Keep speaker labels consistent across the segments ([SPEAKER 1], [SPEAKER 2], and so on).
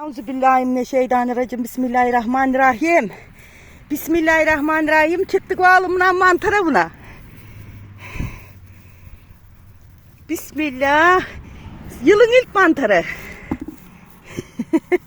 [SPEAKER 1] Euzubillahimineşşeytanirracim. Bismillahirrahmanirrahim. Bismillahirrahmanirrahim. Çıktık oğlumdan mantara buna. Bismillah. Yılın ilk mantarı.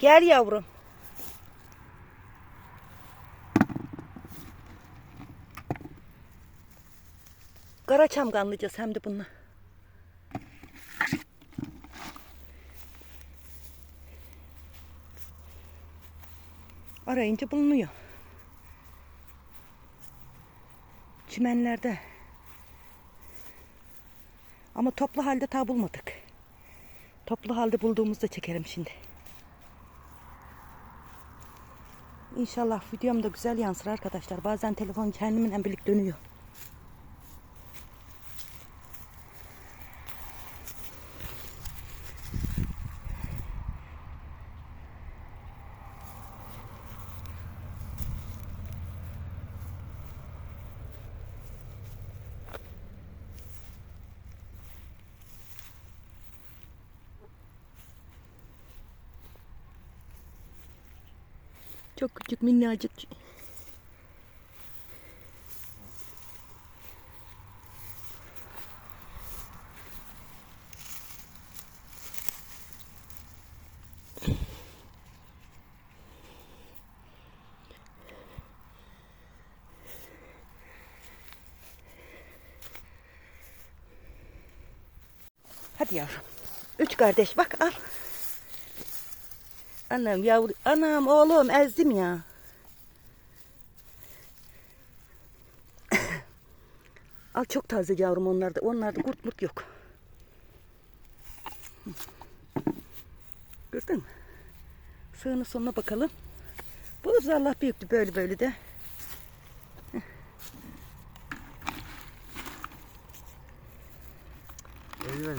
[SPEAKER 1] Gel yavrum. Kara çamganlayacağız hem de bununla. Arayınca bulunuyor. Çimenlerde. Ama toplu halde ta bulmadık. Toplu halde bulduğumuzda çekerim şimdi. İnşallah videom da güzel yansır arkadaşlar. Bazen telefon kendimle birlikte dönüyor. Çok küçük minnacık. Hadi yavrum. Üç kardeş bak al. Anam yavru, anam oğlum ezdim ya. Al çok taze yavrum onlarda. Onlarda kurt murt yok. Gördün mü? Sığının sonuna bakalım. Bu Allah büyüktü böyle böyle de.
[SPEAKER 2] Eldiven.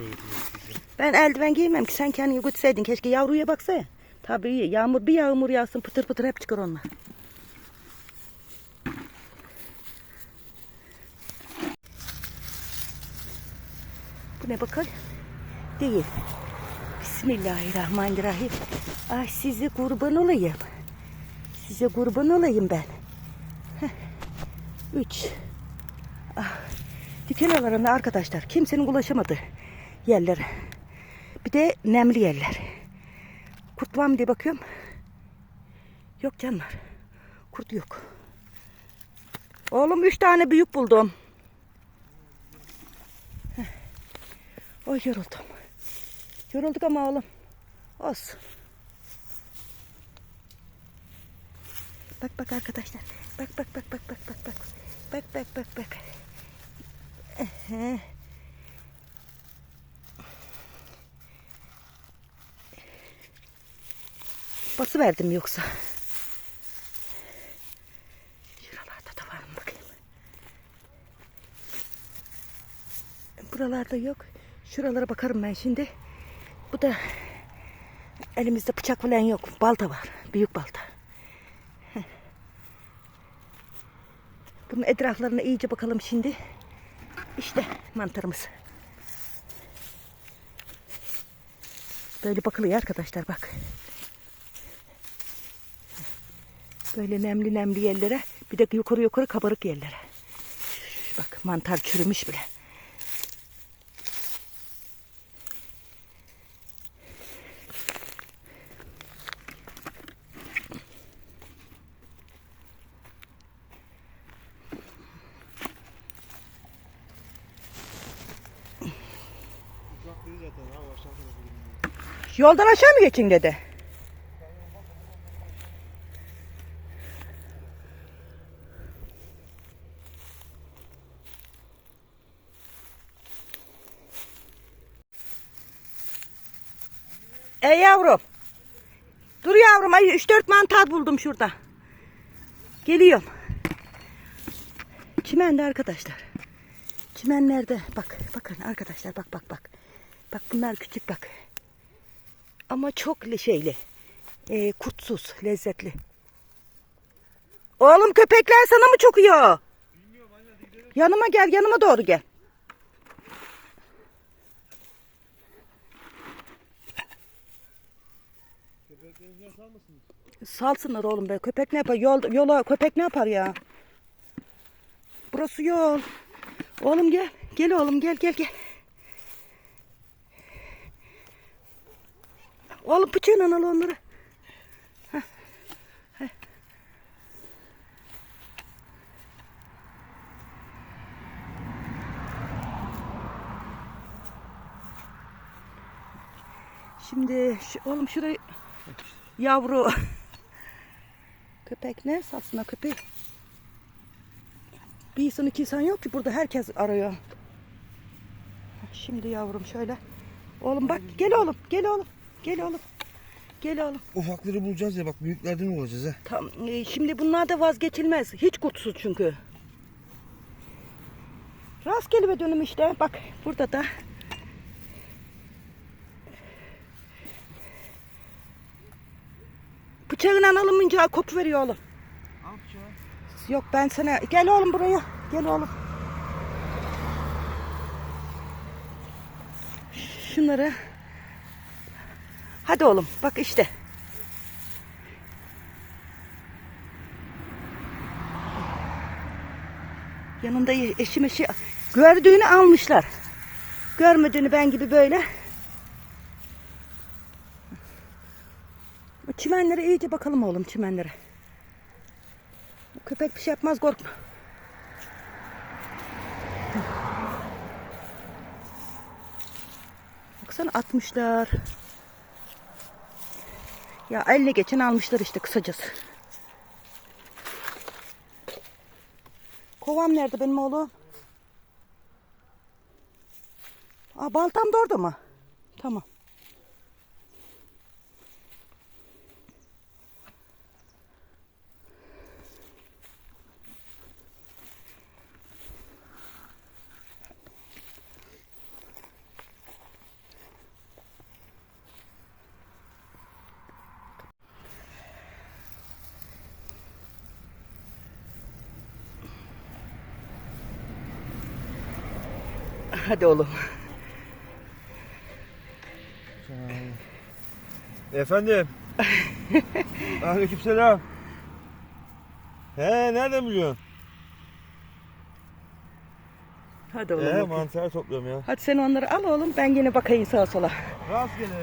[SPEAKER 1] Ben eldiven giymem ki sen kendini götürseydin. Keşke yavruya baksana. Tabii. Yağmur bir yağmur yağsın pıtır pıtır hep çıkar onlar. Bu ne bakar? Değil. Bismillahirrahmanirrahim. Ay size kurban olayım. Size kurban olayım ben. Heh. Üç. Ah. Diken alanında arkadaşlar kimsenin ulaşamadığı yerlere. Bir de nemli yerler. Kurt var mı diye bakıyorum. Yok canlar. Kurt yok. Oğlum üç tane büyük buldum. Heh. Oy yoruldum. Yorulduk ama oğlum. Olsun. Bak bak arkadaşlar. Bak bak bak bak bak bak bak. Bak bak bak bak. Ehe. Bası verdim yoksa. Şuralarda da var mı bakayım. Buralarda yok. Şuralara bakarım ben şimdi. Bu da elimizde bıçak falan yok. Balta var. Büyük balta. Bunun etraflarına iyice bakalım şimdi. İşte mantarımız. Böyle bakılıyor arkadaşlar bak. Böyle nemli nemli yerlere bir de yukarı yukarı kabarık yerlere. Bak mantar çürümüş bile. Yoldan aşağı mı geçin dedi? Ey yavrum. Dur yavrum. Ay 3-4 mantar buldum şurada. Geliyorum. Çimende arkadaşlar. Çimenlerde bak bakın arkadaşlar bak bak bak. Bak bunlar küçük bak. Ama çok şeyli. Ee, kurtsuz, lezzetli. Oğlum köpekler sana mı çokuyor? Yanıma gel, yanıma doğru gel. Salsınlar oğlum be. Köpek ne yapar? Yol, yola köpek ne yapar ya? Burası yol. Oğlum gel. Gel oğlum gel gel gel. Oğlum bıçağıyla al onları. Heh, heh. Şimdi şu, oğlum şurayı yavru köpek ne salsına köpek. Bir insan iki insan yok ki burada herkes arıyor. Şimdi yavrum şöyle. Oğlum bak gel oğlum gel oğlum gel oğlum. Gel oğlum.
[SPEAKER 2] Ufakları bulacağız ya bak büyüklerden olacağız ha.
[SPEAKER 1] Tam, e, şimdi bunlar da vazgeçilmez. Hiç kutsuz çünkü. Rastgele bir dönüm işte. Bak burada da. Bıçağından alınmayınca kopu veriyor oğlum.
[SPEAKER 2] Al bıçağı.
[SPEAKER 1] Yok ben sana... Gel oğlum buraya. Gel oğlum. Şunları... Hadi oğlum bak işte. Yanında eşim eşi gördüğünü almışlar. Görmediğini ben gibi böyle. Çimenlere iyice bakalım oğlum çimenlere. Köpek bir şey yapmaz korkma. Baksana atmışlar. Ya eline geçen almışlar işte kısacası. Kovam nerede benim oğlum? Aa, baltam da orada mı? Tamam. Hadi oğlum.
[SPEAKER 2] Efendim. Aleykümselam. He nereden biliyorsun?
[SPEAKER 1] Hadi oğlum.
[SPEAKER 2] He
[SPEAKER 1] bakayım.
[SPEAKER 2] mantar topluyorum ya.
[SPEAKER 1] Hadi sen onları al oğlum. Ben yine bakayım sağa sola.
[SPEAKER 2] Rastgele.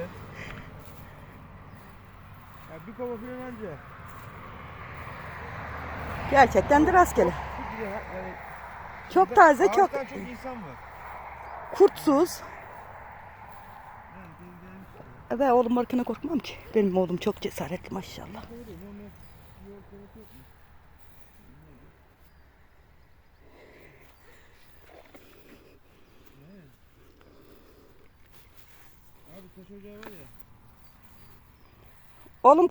[SPEAKER 2] Ya bir kova falan anca.
[SPEAKER 1] Gerçekten de rastgele.
[SPEAKER 2] Çok güzel yani.
[SPEAKER 1] Çok taze, çok
[SPEAKER 2] Ağaçtan çok insan var.
[SPEAKER 1] Kurtsuz. Ve oğlum markına korkmam ki. Benim oğlum çok cesaretli maşallah. Oğlum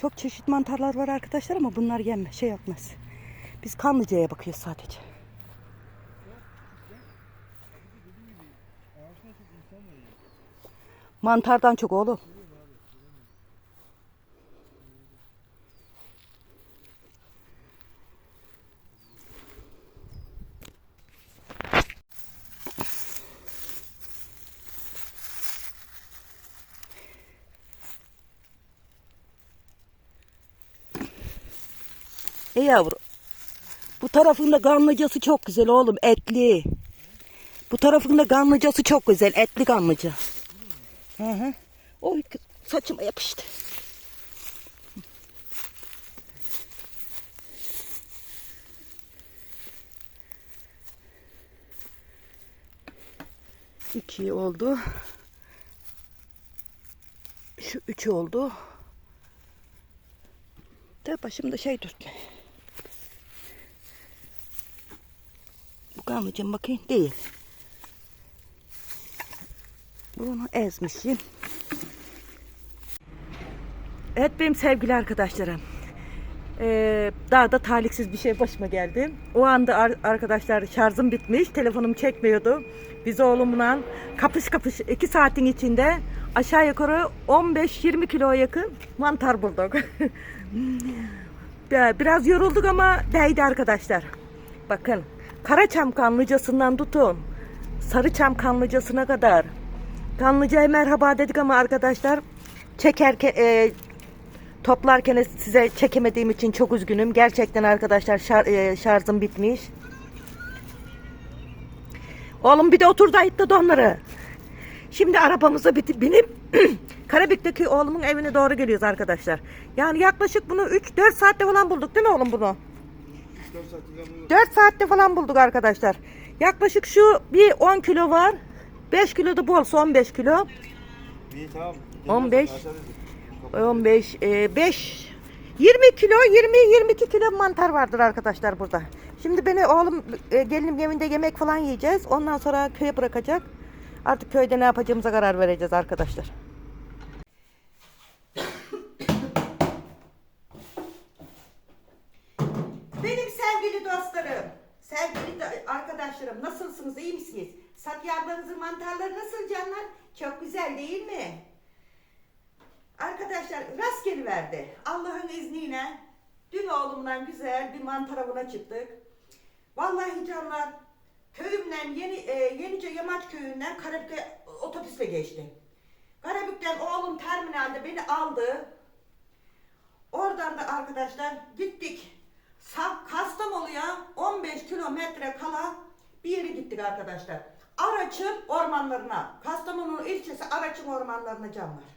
[SPEAKER 1] Çok çeşit mantarlar var arkadaşlar ama bunlar yeme şey yapmaz. Biz kanlıcaya bakıyoruz sadece. Mantardan çok oğlum. E yavrum. Bu tarafında ganlıcası çok güzel oğlum etli. Bu tarafında ganlıcası çok güzel etli ganlıca. Hı hı. Oy saçıma yapıştı. İki oldu. Şu üç oldu. De başımda şey Bu kanlıcam bakayım değil. Bunu ezmişim. Evet benim sevgili arkadaşlarım. Ee, daha da talihsiz bir şey başıma geldi. O anda ar- arkadaşlar şarjım bitmiş. Telefonum çekmiyordu. Biz oğlumla kapış kapış 2 saatin içinde aşağı yukarı 15-20 kiloya yakın mantar bulduk. Biraz yorulduk ama değdi arkadaşlar. Bakın Karaçam kanlıcasından tutun. Sarıçam kanlıcasına kadar. Kanlıca'ya merhaba dedik ama arkadaşlar çekerken e, toplarken size çekemediğim için çok üzgünüm. Gerçekten arkadaşlar şar, e, şarjım bitmiş. Oğlum bir de otur da itti onları. Şimdi arabamıza biti- binip Karabük'teki oğlumun evine doğru geliyoruz arkadaşlar. Yani yaklaşık bunu 3-4 saatte falan bulduk değil mi oğlum bunu?
[SPEAKER 2] 4 saat kullanılıyor.
[SPEAKER 1] 4 saatte falan bulduk arkadaşlar. Yaklaşık şu bir 10 kilo var. 5 kilo da bolsa 15 kilo.
[SPEAKER 2] İyi tamam.
[SPEAKER 1] 15.
[SPEAKER 2] Aşağıda.
[SPEAKER 1] 15, e, 5, 20 kilo, 20-22 kilo mantar vardır arkadaşlar burada. Şimdi beni oğlum, e, gelinim evinde yemek falan yiyeceğiz. Ondan sonra köye bırakacak. Artık köyde ne yapacağımıza karar vereceğiz arkadaşlar. Benim sevgili dostlarım, sevgili arkadaşlarım nasılsınız, iyi misiniz? Satya ablanızın mantarları nasıl canlar? Çok güzel değil mi? Arkadaşlar rastgele verdi. Allah'ın izniyle dün oğlumla güzel bir mantar avına çıktık. Vallahi canlar köyümden yeni e, Yenice Yamaç köyünden Karabük'e otobüsle geçtim. Karabük'ten oğlum terminalde beni aldı. Oradan da arkadaşlar gittik. Kastamonu'ya 15 kilometre kala bir yere gittik arkadaşlar. Araç'ın ormanlarına, Kastamonu ilçesi Araç'ın ormanlarına canlar.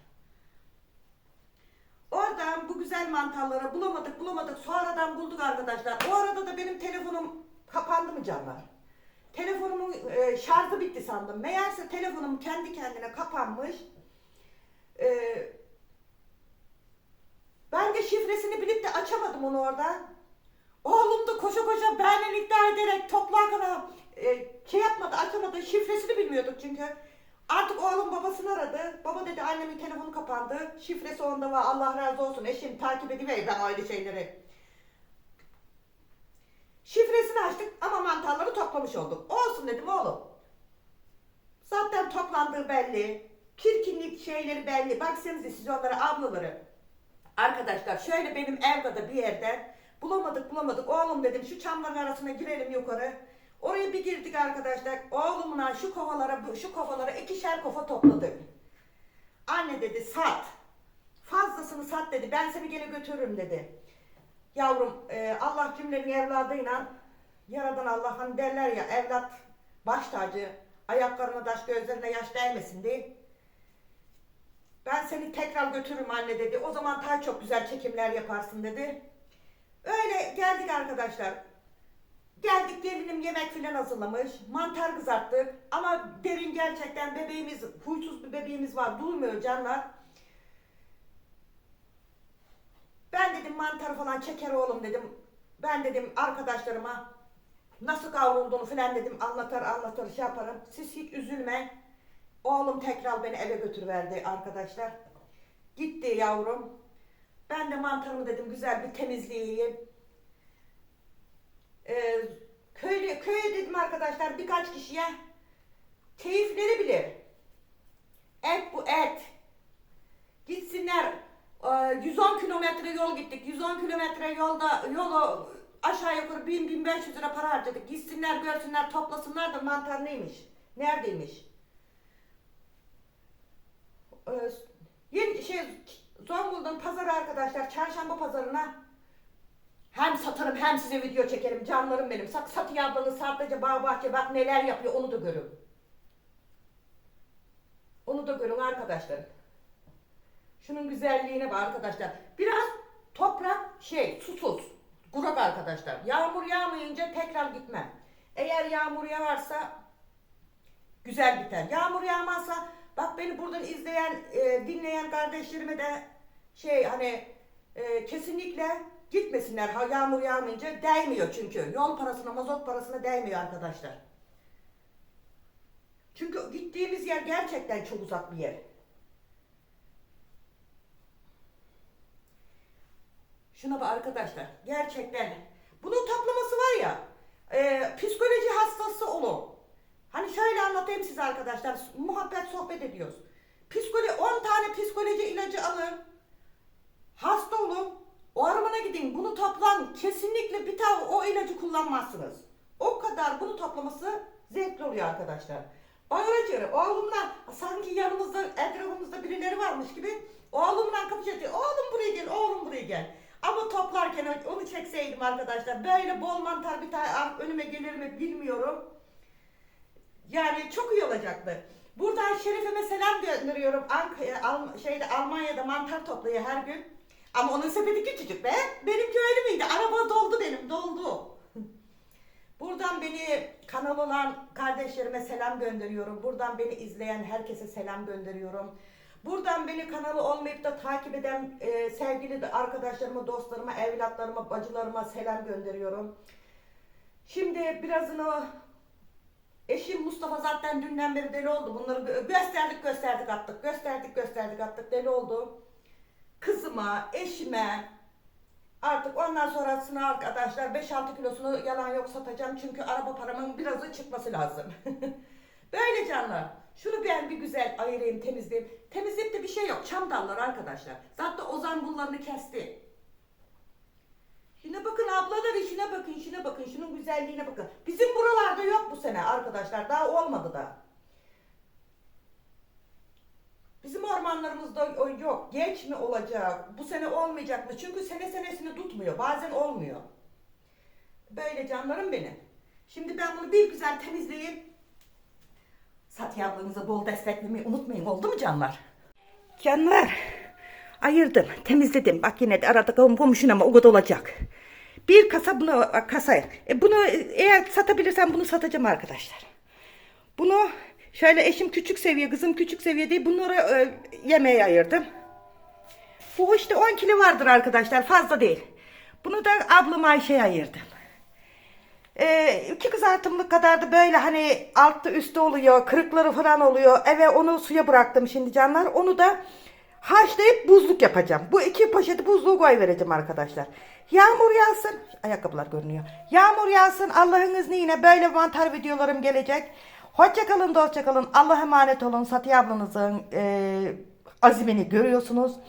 [SPEAKER 1] Oradan bu güzel mantarları bulamadık bulamadık sonradan bulduk arkadaşlar. O arada da benim telefonum kapandı mı canlar? Telefonumun e, şarjı bitti sandım. Meğerse telefonum kendi kendine kapanmış. E, ben de şifresini bilip de açamadım onu orada. Oğlum da koşa koşa benden iddia ederek toplakana e, şey yapmadı açamadı şifresini bilmiyorduk çünkü. Artık oğlum babasını aradı. Baba dedi annemin telefonu kapandı. Şifresi onda var Allah razı olsun eşim takip ediver ben öyle şeyleri. Şifresini açtık ama mantarları toplamış olduk. Olsun dedim oğlum. Zaten toplandığı belli. Kirkinlik şeyleri belli. Baksanıza siz onlara ablaları. Arkadaşlar şöyle benim evde bir yerden bulamadık bulamadık. Oğlum dedim şu çamların arasına girelim yukarı. Oraya bir girdik arkadaşlar. Oğlumla şu kovalara şu kovalara ikişer kova topladık. Anne dedi sat. Fazlasını sat dedi. Ben seni gene götürürüm dedi. Yavrum e, Allah cümlenin evladıyla yaradan Allah hani derler ya evlat baş tacı ayaklarına taş gözlerine yaş değmesin diye. Ben seni tekrar götürürüm anne dedi. O zaman daha çok güzel çekimler yaparsın dedi. Öyle geldik arkadaşlar. Geldik gelinim yemek filan hazırlamış. Mantar kızarttık. Ama derin gerçekten bebeğimiz, huysuz bir bebeğimiz var. Durmuyor canlar. Ben dedim mantarı falan çeker oğlum dedim. Ben dedim arkadaşlarıma nasıl kavrulduğunu filan dedim anlatır anlatır şey yaparım. Siz hiç üzülme. Oğlum tekrar beni eve götürüverdi arkadaşlar. Gitti yavrum. Ben de mantarımı dedim güzel bir temizleyeyim. Ee, köylü, köye dedim arkadaşlar birkaç kişiye keyifleri bilir. Et bu et. Gitsinler e, 110 kilometre yol gittik. 110 kilometre yolda yolu aşağı yukarı 1000-1500 lira para harcadık. Gitsinler görsünler toplasınlar da mantar neymiş. Neredeymiş. Ee, yeni şey Zonguldak'ın pazarı arkadaşlar çarşamba pazarına hem satarım hem size video çekerim canlarım benim. Sak Safiye ablanın sadece bağ bahçe bak neler yapıyor onu da görün. Onu da görün arkadaşlar. Şunun güzelliğine bak arkadaşlar. Biraz toprak şey susuz. Kurak arkadaşlar. Yağmur yağmayınca tekrar gitmem. Eğer yağmur yağarsa güzel biter. Yağmur yağmazsa bak beni buradan izleyen, e, dinleyen kardeşlerime de şey hani e, kesinlikle gitmesinler. Ha yağmur yağmayınca değmiyor çünkü. Yol parasına, mazot parasına değmiyor arkadaşlar. Çünkü gittiğimiz yer gerçekten çok uzak bir yer. Şuna bak arkadaşlar. Gerçekten. Bunun toplaması var ya. e, psikoloji hastası olun. Hani şöyle anlatayım size arkadaşlar. Muhabbet sohbet ediyoruz. Psikoloji 10 tane psikoloji ilacı alın. Hasta olun. O armana gidin. Bunu toplan. Kesinlikle bir tane o ilacı kullanmazsınız. O kadar bunu toplaması zevkli oluyor arkadaşlar. Bayılacağım. Oğlumla sanki yanımızda etrafımızda birileri varmış gibi oğlumla kapı çatıyor. Oğlum buraya gel, oğlum buraya gel. Ama toplarken onu çekseydim arkadaşlar. Böyle bol mantar bir tane önüme gelir mi bilmiyorum. Yani çok iyi olacaktı. Buradan Şerife'me selam gönderiyorum. Ank Al- şeyde Almanya'da mantar topluyor her gün. Ama onun sepeti küçücük be. Benimki öyle miydi? Araba doldu benim, doldu. Buradan beni kanal olan kardeşlerime selam gönderiyorum. Buradan beni izleyen herkese selam gönderiyorum. Buradan beni kanalı olmayıp da takip eden e, sevgili arkadaşlarıma, dostlarıma, evlatlarıma, bacılarıma selam gönderiyorum. Şimdi birazını Eşim Mustafa zaten dünden beri deli oldu. Bunları gö- gösterdik gösterdik attık. Gösterdik gösterdik attık. Deli oldu. Kızıma, eşime artık ondan sonrasını arkadaşlar 5-6 kilosunu yalan yok satacağım. Çünkü araba paramın birazı çıkması lazım. Böyle canlar. Şunu ben bir güzel ayırayım temizleyeyim. Temizleyip de bir şey yok. Çam dalları arkadaşlar. Zaten Ozan bunlarını kesti. Şuna bakın ablalar işine bakın, şuna bakın, şunun güzelliğine bakın. Bizim buralarda sene arkadaşlar, daha olmadı da. Bizim ormanlarımızda yok. Geç mi olacak? Bu sene olmayacak mı? Çünkü sene senesini tutmuyor. Bazen olmuyor. Böyle canlarım benim. Şimdi ben bunu bir güzel temizleyeyim. Satya ablanıza bol desteklemeyi unutmayın. Oldu mu canlar? Canlar. Ayırdım, temizledim. Bak yine de arada kom komşun ama o kadar olacak. Bir kasa bunu kasaya. E bunu eğer satabilirsem bunu satacağım arkadaşlar. Bunu şöyle eşim küçük seviye, kızım küçük seviye değil. Bunları e, yemeğe ayırdım. Bu işte 10 kilo vardır arkadaşlar. Fazla değil. Bunu da ablam Ayşe'ye ayırdım. Ee, iki kızartımlık kadar da böyle hani altta üstte oluyor, kırıkları falan oluyor. Eve onu suya bıraktım şimdi canlar. Onu da haşlayıp buzluk yapacağım. Bu iki poşeti buzluğa koy vereceğim arkadaşlar. Yağmur yağsın. Ayakkabılar görünüyor. Yağmur yağsın. Allah'ın izniyle böyle mantar videolarım gelecek. Hoşça kalın, dostça kalın. Allah'a emanet olun. Satiye ablanızın e, azimini görüyorsunuz.